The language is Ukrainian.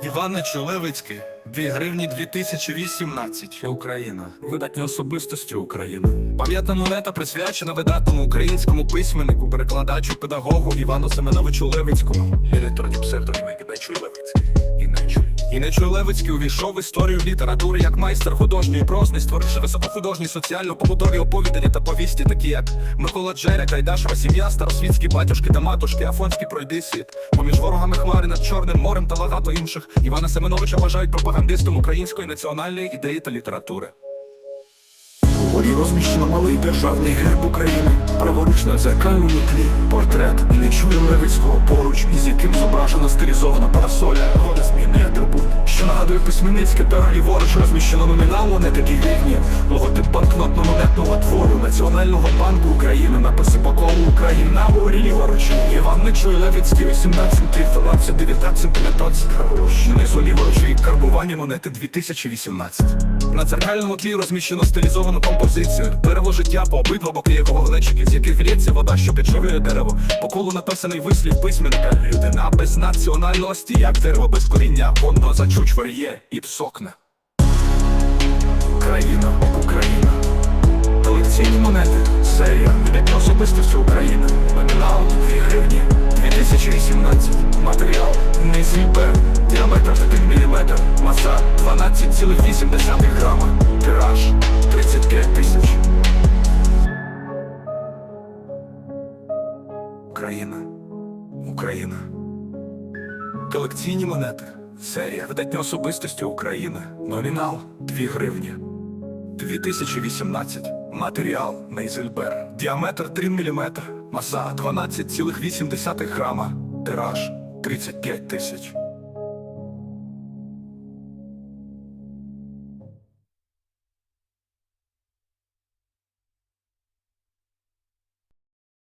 Іване Олевицький, 2 гривні 2018. Україна, видатні особистості України. Пам'ятна монета присвячена видатному українському письменнику, перекладачу, педагогу Івану Семеновичу Левицькому. Електронні псевдоніми Геннадій Левицький. Іначе. Інечо Левицький увійшов в історію літератури як майстер художньої прозни, створивши високохудожні соціально-побутові оповідання та повісті, такі як Микола Джеря, Кайдашева сім'я, старосвітські батюшки та матушки, Афонський пройди світ. Поміж ворогами хмари над Чорним морем та багато інших. Івана Семеновича вважають пропагандистом української національної ідеї та літератури. Горі розміщено малий державний герб України. Праворуч на дзеркальному тлі Левицького поруч, із яким зображена стилізована парасоля, Рода зміни атрибут, що нагадує письменницьке та ліворуч розміщено номінал такі рівні. Логотип банкнотно-монетного твору Національного банку України, написи по колу Україна на горі ліворуч. Іван Нечуй Левицький, 18 12 19 15 Внизу ліворуч карбування монети 2018. На дзеркальному тлі розміщено стилізовану композицію, дерево життя по обидва боки якого глечики, з яких лється вода, що підживлює дерево. По колу написаний вислів письменника Людина без національності, як дерево без коріння, воно зачучвар'є і псокне. Країна, Україна. Колекційні монети. Серія Видатні особистості України. Номінал 2 гривні 2018. Матеріал Низібе. Діаметр 1 мм. Маса 12,8 грама. Тираж 35 тисяч. Україна. Україна. Колекційні монети. Серія Видатні особистості України. Номінал 2 гривні. 2018. Матеріал Нейзельбер. Діаметр 3 мм. Маса 12,8 грама. Тираж 35 тисяч.